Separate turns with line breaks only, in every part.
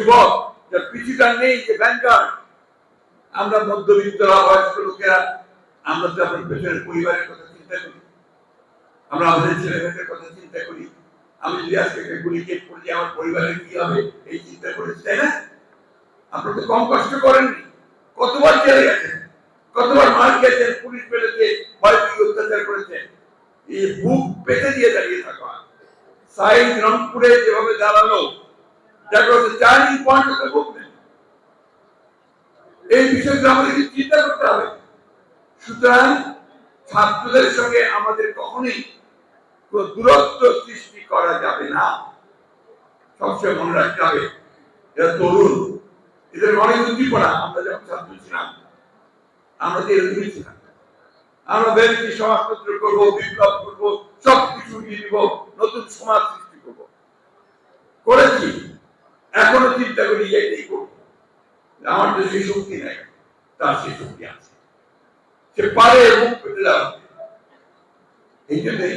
যুবক যার পিছুটার নেই, যে ব্যাংকার আমরা মধ্যবিত্তরা বয়স্ক লোকেরা, আমরা তো আপনার পেছনের পরিবারের কথা চিন্তা করি। আমরা আমাদের ছেলে মেয়েদের কথা চিন্তা করি। আমি যদি আজকে গুলি কেট করি আমার পরিবারের কি হবে? এই চিন্তা করেছি, তাই না? আপনারা তো কম কষ্ট করেননি। কতবার জেলে গেছেন কতবার মার গেছেন পুলিশ পেলেছে ভয় অত্যাচার করেছেন এই বুক পেতে দিয়ে দাঁড়িয়ে থাকা। সাইড রংপুরে যেভাবে দাঁড়াল দেখা হচ্ছে টার্নিং পয়েন্ট হতে বলবেন এই বিষয়টা আমাদেরকে চিন্তা করতে হবে, সুতরাং ছাত্রদের সঙ্গে আমাদের কখনোই দূরত্ব সৃষ্টি করা যাবে না। সবসময় মনে রাখতে হবে এরা তরুণ, এদের অনেক উদ্দীপনা আমরা যখন ছাত্র ছিলাম, আমরা তো এরকমই ছিলাম। আমরা ভেবেছি সমাজতন্ত্র করব, বিপ্লব করব সব কিছু উঠিয়ে দিব, নতুন সমাজ সৃষ্টি করব। করেছি। চিন্তা করি এটাই করব। আমার তো সেই শক্তি নেই, তার সেই শক্তি আছে। সে পারে মুখ পেতে যাওয়া এই জন্যই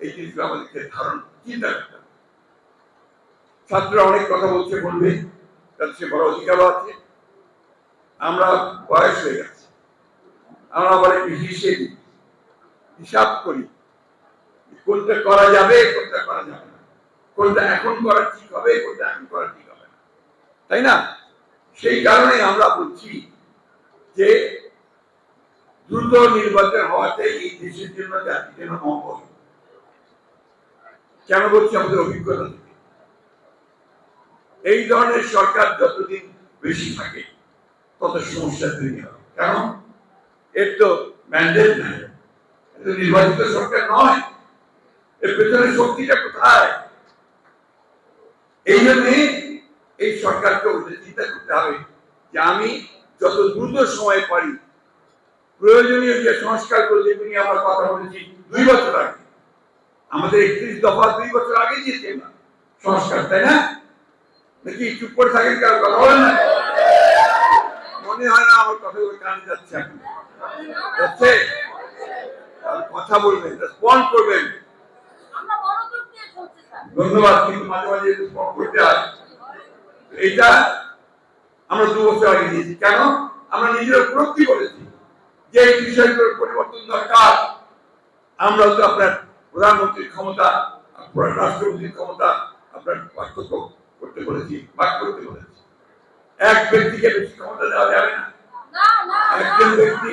এই জিনিসগুলো আমাদেরকে ধারণ, চিন্তা করতে হবে। ছাত্ররা অনেক কথা বলছে, বলবে তাদের সে বড় অধিকারও আছে। আমরা বয়স হয়ে গেছে। আমরা আবার একটু হিসেব হিসাব করি। কোনটা করা যাবে, কোনটা করা যাবে না। কোনটা এখন করা ঠিক হবে, কোনটা এখন করা ঠিক হবে তাই না? সেই কারণে আমরা বলছি যে দ্রুত নির্বাচন হওয়াতে এই দেশের জন্য জাতির জন্য মঙ্গল। কেন বলছি আমাদের অভিজ্ঞতা এই ধরনের সরকার যতদিন বেশি থাকে, তত সমস্যা তৈরি হবে। কারণ এর তো ম্যান্ডেট নাই। নির্বাচিত সরকার নয়। এর পেছনে শক্তিটা কোথায়? এই জন্যে এই সরকারকে ওদের চিন্তা করতে হবে যে আমি যত দ্রুত সময় পারি প্রয়োজনীয় যে সংস্কারগুলো যেগুলো নিয়ে আমরা কথা বলেছি দুই বছর আগে। আমাদের একত্রিশ দফা দুই বছর আগে দিয়েছে সংস্কার তাই না? নাকি চুপ করে থাকেন কারও কথা বলেন না? মনে হয় না আমার কথাগুলো কানে যাচ্ছে এখন। যাচ্ছে? কথা বলবেন রেসপন্ড করবেন। ধন্যবাদ কিন্তু মাঝে মাঝে রেসপন্ড করতে হয়। এটা আমরা দু বছর আগে দিয়েছি কেন? আমরা নিজেরা উপলব্ধি করেছি যে এই বিষয়গুলোর পরিবর্তন দরকার। আমরা তো আপনার প্রধানমন্ত্রীর ক্ষমতা আপনার রাষ্ট্রপতির ক্ষমতা আপনার পার্থক্য করতে বলেছি ভাগ করতে বলেছি। এক ব্যক্তিকে বেশি ক্ষমতা দেওয়া যাবে না। একজন ব্যক্তি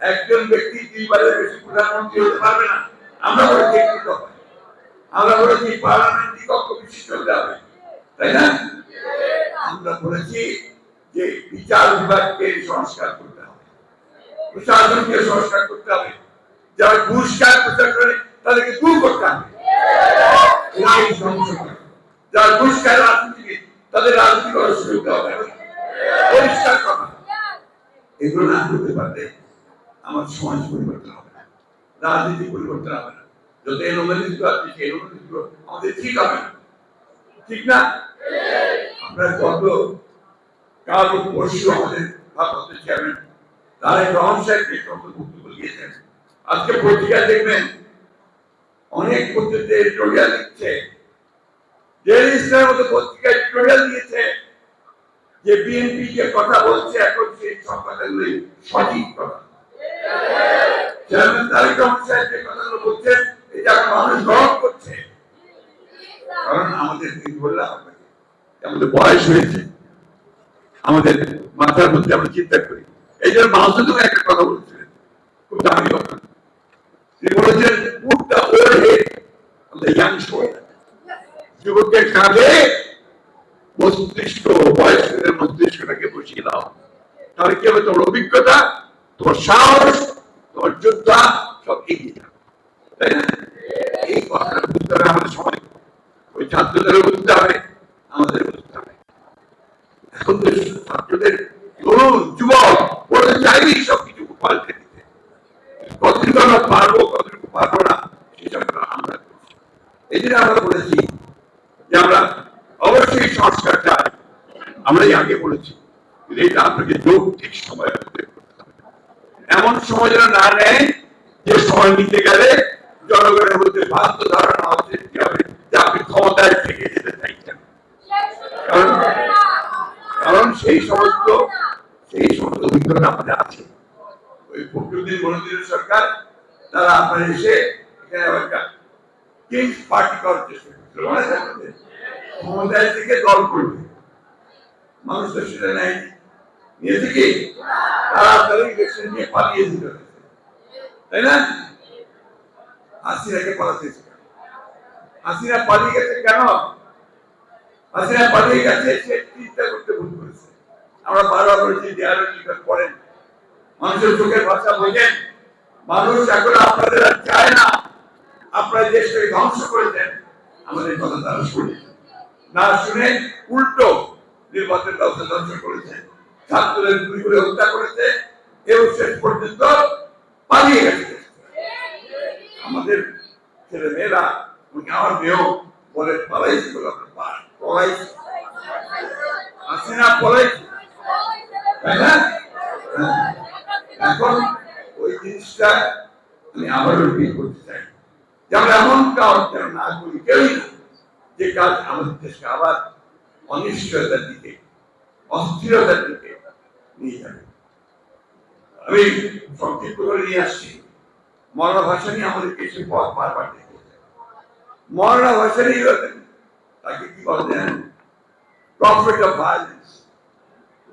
একজন ব্যক্তি দুইবারের বেশি প্রধানমন্ত্রী হতে পারবে না। আমরা বলেছি একটি কথা আমরা বলেছি পার্লামেন্টই কক্ষ বিশিষ্ট হতে হবে। তাই না? আমরা বলেছি যে বিচার বিভাগকে সংস্কার করতে হবে। প্রশাসনকে সংস্কার করতে হবে। যারা ঘুষ প্রচার করে, তাদেরকে দূর করতে হবে। যারা ঘুষ খায় তাদের রাজনীতি করার সুযোগ দেওয়া হবে। পরিষ্কার কথা। এগুলো না করতে পারলে আমার সমাজ পরিবর্তন হবে না। রাজনীতি পরিবর্তন হবে না। যত এনোমেলিস আছে, সেই এনোমেলিস আমাদের ঠিক হবে না। ঠিক না? আপনার গত কাল পরশু আমাদের ভারপ্রাপ্ত চেয়ারম্যান তারেক রহমান সাহেব এই সমস্ত বক্তব্য দিয়েছেন আজকে পত্রিকায় দেখবেন অনেক পত্রিকা এডিটোরিয়াল লিখছে ডেইলি স্টারের মতো পত্রিকা এডিটোরিয়াল দিয়েছে যে বিএনপি যে কথা বলছে, এখন সেই সব কথাগুলি সঠিক কথা। চেয়ারম্যান তারেক রহমান সাহেব যে কথাগুলো বলছেন, এটা এখন মানুষ গ্রহণ করছে। কারণ আমাদের আপনাকে আমাদের বয়স হয়েছে। আমাদের মাথার মধ্যে আমরা চিন্তা করি। এই জন্য মাহসুদও একটা কথা বলছিলেন। খুব দামি কথা। তিনি বলেছেন পুট দ্য হেড যুবকের কাঁধে মস্তিষ্ক, বয়স্কদের মস্তিষ্কটাকে বসিয়ে দাও। তাহলে কি হবে? তোমার অভিজ্ঞতা, তোমার সাহস, তোমার যোদ্ধা সব এগিয়ে যাবে। তাই না? এই কথাটা বুঝতে হবে আমাদের ছাত্রদের বুঝতে হবে, আমাদের বুঝতে হবে। এখন তো ছাত্রদের তরুণ, যুবক, ওরা চাইবেই সব কিছু পাল্টে দিতে। কতটুকু আমরা পারব, কতটুকু পারব না, সেটা আমরা এই জন্য আমরা বলেছি যে আমরা অবশ্যই সংস্কার চাই। আমরাই আগে বলেছি এটা আপনাকে যৌক্তিক সময় এমন সময় যেন না নেয় যে সময় নিতে গেলে জনগণের মধ্যে বাধ্য ধারণা হচ্ছে কি হবে যে আপনি ক্ষমতায় থেকে যেতে চাইছেন
সেই সুযোগ
কারণ
হবে না।
সেই সমস্ত সেই সমস্ত অভিজ্ঞতা আমাদের আছে। ওই ফখরুদ্দিন সরকার, তারা আপনার এসে এখানে আবার কিংস পার্টি করার চেষ্টা করছিল। ক্ষমতায় থেকে দল করবে। মানুষ তো সেটা কি? তারা ইলেকশন নিয়ে পালিয়ে তাই না? হাসিনাকে পালাতে হাসিনা পালিয়ে গেছে কেন? হাসিনা পালিয়ে গেছে সে চিন্তা করতে ভুল করেছে। আমরা বারবার বলেছি আরও নিকট পড়েন মানুষের চোখের ভাষা বোঝেন। মানুষ এখন আপনাদের আর চায় না। আপনার দেশটাকে ধ্বংস করেছেন আমাদের কথা তারা শুনে। না শুনে উল্টো নির্বাচন ব্যবস্থা ধ্বংস করেছে। ছাত্রদের গুলি করে হত্যা করেছে। এবং শেষ পর্যন্ত পালিয়ে গেছে আমাদের ছেলে মেয়েরা এমনকি আমার মেয়েও বলে পালাইছে বলে আমরা পা- পলাইছে হাসিনা পলাইছে তাই না হ্যাঁ। এখন ওই জিনিসটা আমি আবারও রিপিট করতে চাই। যে আমরা এমন কাজ না করি কেউই না, যে কাজ আমাদের দেশকে আবার অনিশ্চয়তার দিকে, অস্থিরতার দিকে নিয়ে যাবে। আমি সংক্ষিপ্ত করে নিয়ে আসছি। মরণা ভাষা নিয়ে আমাদের কিছু পথ বারবার দেখতে মরণা ভাষা নিয়ে তাকে কি বলা যায় প্রফিট অফ ভায়োলেন্স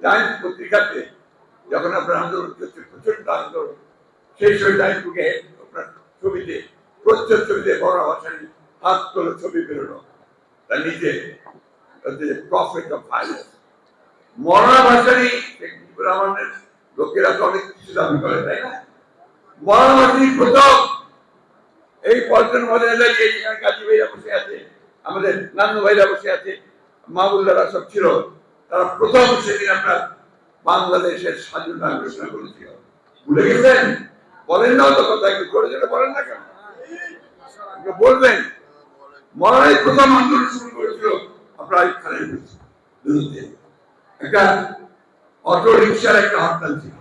টাইমস পত্রিকাতে যখন আপনার আন্দোলন চলছে প্রচণ্ড আন্দোলন, সেই সময় টাইমটুকে আপনার ছবিতে প্রচ্ছদ ছবিতে বড় ভাষায় হাত তোলা ছবি বেরোনো তার নিচে প্রফিট অফ মরণা ভাষারই লোকেরা তো অনেক কিছু দাবি করে, তাই না? মরণা ভাষারই প্রথম। এই মডেলে এখানে কাজী ভাইরা বসে আছে, আমাদের নান্নু ভাইরা বসে আছে মামুল্লারা সব ছিল, তারা প্রথম সেদিন আপনার বাংলাদেশের স্বাধীনতা ঘোষণা করেছিল ভুলে গেছেন? বলেন না তো কথা, একটু করে যেটা বলেন না কেন? বলবেন? মরাই প্রথম আন্দোলন শুরু করেছিল আপনার খানের বিরুদ্ধে। একটা অটো রিক্সার একটা হরতাল ছিল।